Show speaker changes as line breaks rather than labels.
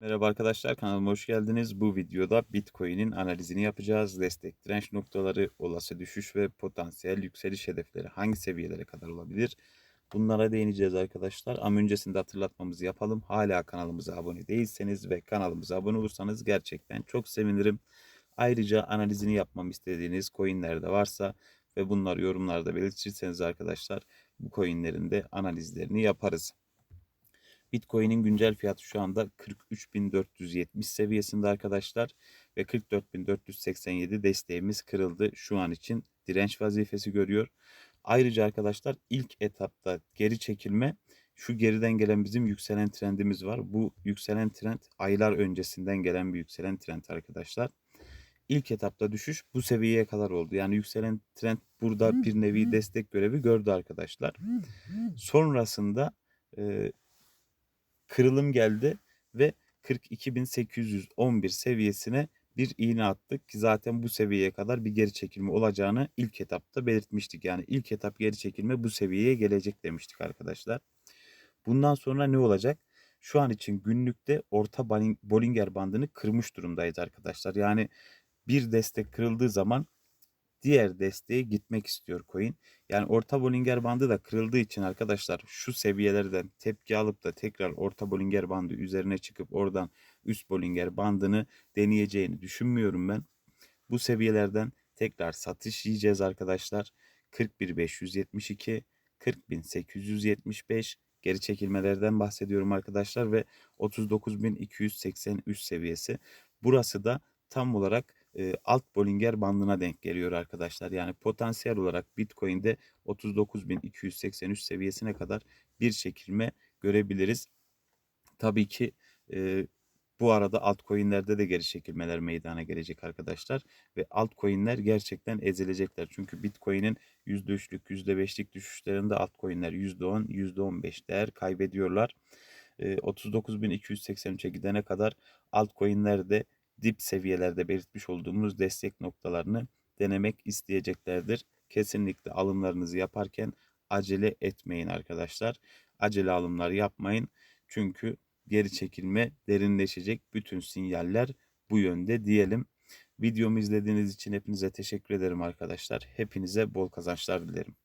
Merhaba arkadaşlar kanalıma hoş geldiniz. Bu videoda Bitcoin'in analizini yapacağız. Destek direnç noktaları, olası düşüş ve potansiyel yükseliş hedefleri hangi seviyelere kadar olabilir? Bunlara değineceğiz arkadaşlar. Ama öncesinde hatırlatmamızı yapalım. Hala kanalımıza abone değilseniz ve kanalımıza abone olursanız gerçekten çok sevinirim. Ayrıca analizini yapmam istediğiniz coinler de varsa ve bunları yorumlarda belirtirseniz arkadaşlar bu coinlerin de analizlerini yaparız. Bitcoin'in güncel fiyatı şu anda 43.470 seviyesinde arkadaşlar ve 44.487 desteğimiz kırıldı. Şu an için direnç vazifesi görüyor. Ayrıca arkadaşlar ilk etapta geri çekilme şu geriden gelen bizim yükselen trendimiz var. Bu yükselen trend aylar öncesinden gelen bir yükselen trend arkadaşlar. İlk etapta düşüş bu seviyeye kadar oldu. Yani yükselen trend burada bir nevi destek görevi gördü arkadaşlar. Sonrasında e, kırılım geldi ve 42.811 seviyesine bir iğne attık ki zaten bu seviyeye kadar bir geri çekilme olacağını ilk etapta belirtmiştik. Yani ilk etap geri çekilme bu seviyeye gelecek demiştik arkadaşlar. Bundan sonra ne olacak? Şu an için günlükte orta Bollinger bandını kırmış durumdayız arkadaşlar. Yani bir destek kırıldığı zaman diğer desteğe gitmek istiyor coin. Yani orta Bollinger bandı da kırıldığı için arkadaşlar şu seviyelerden tepki alıp da tekrar orta Bollinger bandı üzerine çıkıp oradan üst Bollinger bandını deneyeceğini düşünmüyorum ben. Bu seviyelerden tekrar satış yiyeceğiz arkadaşlar. 41.572, 40.875 geri çekilmelerden bahsediyorum arkadaşlar ve 39.283 seviyesi. Burası da tam olarak e, alt Bollinger bandına denk geliyor arkadaşlar. Yani potansiyel olarak Bitcoin'de 39.283 seviyesine kadar bir çekilme görebiliriz. Tabii ki e, bu arada altcoin'lerde de geri çekilmeler meydana gelecek arkadaşlar. Ve altcoin'ler gerçekten ezilecekler. Çünkü Bitcoin'in %3'lük %5'lik düşüşlerinde altcoin'ler %10, %15 değer kaybediyorlar. E, 39.283'e gidene kadar altcoin'ler de dip seviyelerde belirtmiş olduğumuz destek noktalarını denemek isteyeceklerdir. Kesinlikle alımlarınızı yaparken acele etmeyin arkadaşlar. Acele alımlar yapmayın. Çünkü geri çekilme derinleşecek. Bütün sinyaller bu yönde diyelim. Videomu izlediğiniz için hepinize teşekkür ederim arkadaşlar. Hepinize bol kazançlar dilerim.